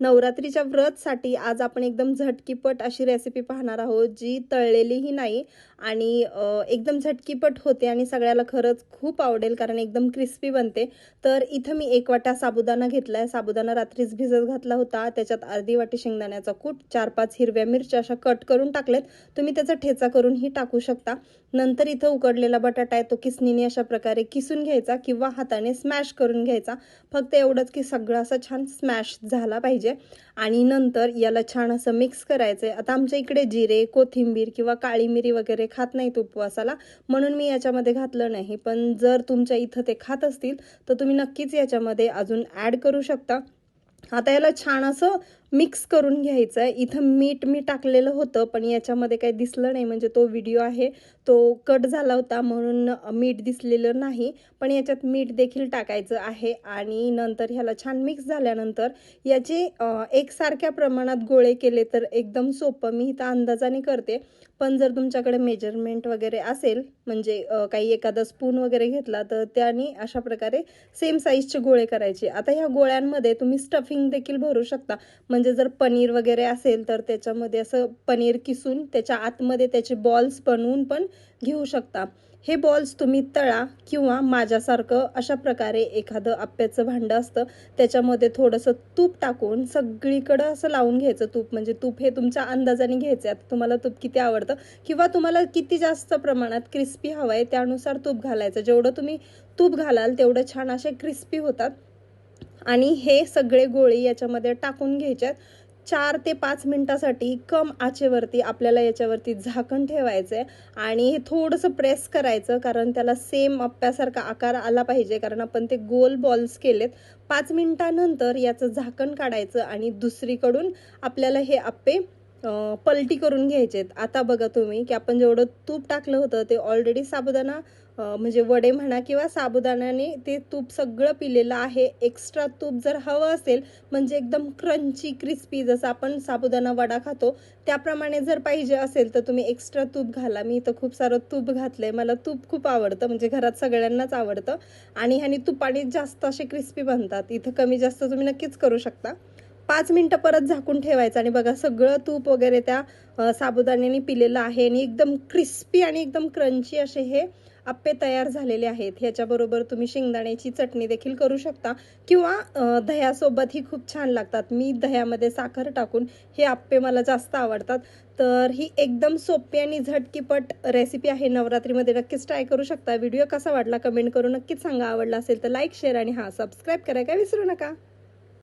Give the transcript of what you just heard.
नवरात्रीच्या व्रतसाठी आज आपण एकदम झटकीपट अशी रेसिपी पाहणार आहोत जी तळलेलीही नाही आणि एकदम झटकीपट होते आणि सगळ्याला खरंच खूप आवडेल कारण एकदम क्रिस्पी बनते. तर इथं मी एक वाटा साबुदाणा घेतला आहे साबुदाणा रात्रीच भिजत घातला होता. त्याच्यात अर्धी वाटी शेंगदाण्याचा कूट चार पाच हिरव्या मिरच्या अशा कट करून टाकलेत तुम्ही त्याचा ठेचा करूनही टाकू शकता. नंतर इथं उकडलेला बटाटा आहे तो किसनीने अशा प्रकारे किसून घ्यायचा किंवा हाताने स्मॅश करून घ्यायचा. फक्त एवढंच की सगळं असं छान स्मॅश झाला पाहिजे. आणि नंतर याला छान असं मिक्स करायचं. आहे आता आमच्या इकडे जिरे कोथिंबीर किंवा काळी मिरी वगैरे खात नाहीत उपवासाला. म्हणून मी याच्यामध्ये घातलं नाही. पण जर तुमच्या इथं ते खात असतील तर तुम्ही नक्कीच याच्यामध्ये अजून ॲड करू शकता. आता याला छान असं मिक्स करून घ्यायचं आहे. इथं मीठ मी टाकलेलं होतं पण याच्यामध्ये काही दिसलं नाही. म्हणजे तो व्हिडिओ आहे तो कट झाला होता म्हणून मीठ दिसलेलं नाही. पण याच्यात मीठ देखील टाकायचं आहे आणि नंतर ह्याला छान मिक्स झाल्यानंतर याचे एकसारख्या प्रमाणात गोळे केले तर एकदम सोपं. मी इथं अंदाजाने करते. पण जर तुमच्याकडे मेजरमेंट वगैरे असेल म्हणजे काही एखादा स्पून वगैरे घेतला तर त्याने अशा प्रकारे सेम साईजचे गोळे करायचे. आता ह्या गोळ्यांमध्ये तुम्ही स्टफिंग देखील भरू शकता. म्हणजे म्हणजे जर पनीर वगैरे असेल तर त्याच्यामध्ये असं पनीर किसून त्याच्या आतमध्ये त्याचे बॉल्स बनवून पण घेऊ शकता. हे बॉल्स तुम्ही तळा किंवा माझ्यासारखं अशा प्रकारे एखादं आप्याचं भांडं असतं त्याच्यामध्ये थोडंसं तूप टाकून सगळीकडं असं लावून घ्यायचं तूप. म्हणजे तूप हे तुमच्या अंदाजाने घ्यायचं आहे. आता तुम्हाला तूप किती आवडतं किंवा तुम्हाला किती जास्त प्रमाणात क्रिस्पी हवं आहे त्यानुसार तूप घालायचं. जेवढं तुम्ही तूप घालाल तेवढं छान असे क्रिस्पी होतात. आणि हे सगळे गोळे याच्यामध्ये टाकून घ्यायच्यात. चार ते पाच मिनटासाठी कम आचेवरती आपल्याला याच्यावरती झाकण ठेवायचं आहे आणि हे थोडंसं प्रेस करायचं कारण त्याला सेम अप्प्यासारखा आकार आला पाहिजे कारण आपण ते गोल बॉल्स केलेत. पाच मिनटानंतर याचं झाकण काढायचं आणि दुसरीकडून आपल्याला हे आप्पे पलटी करून घ्यायचेत. आता बघा तुम्ही की आपण जेवढं तूप टाकलं होतं ते ऑलरेडी साबुदाणा म्हणजे वडे म्हणा किंवा साबुदाण्याने ते तूप सगळं पिलेलं आहे. एक्स्ट्रा तूप जर हवं असेल म्हणजे एकदम क्रंची क्रिस्पी जसं आपण साबुदाणा वडा खातो त्याप्रमाणे जर पाहिजे असेल तर तुम्ही एक्स्ट्रा तूप घाला. मी इथं खूप सारं तूप घातलंय. मला तूप खूप आवडतं म्हणजे घरात सगळ्यांनाच आवडतं. आणि ह्यानी तुपाने जास्त असे क्रिस्पी बनतात. इथं कमी जास्त तुम्ही नक्कीच करू शकता. पाच मिनटं परत झाकून ठेवायचं आणि बघा सगळं तूप वगैरे त्या साबुदाण्याने पिलेलं आहे आणि एकदम क्रिस्पी आणि एकदम क्रंची असे हे आप्पे तयार झालेले आहेत. ह्याच्याबरोबर तुम्ही शेंगदाण्याची चटणी देखील करू शकता किंवा दह्यासोबत दह्यासोबतही खूप छान लागतात. मी दह्यामध्ये साखर टाकून हे आप्पे मला जास्त आवडतात. तर ही एकदम सोपी आणि झटकीपट रेसिपी आहे. नवरात्रीमध्ये नक्कीच ट्राय करू शकता. व्हिडिओ कसा वाटला कमेंट करून नक्कीच सांगा. आवडला असेल तर लाईक शेअर आणि हां सबस्क्राईब करायला काय विसरू नका.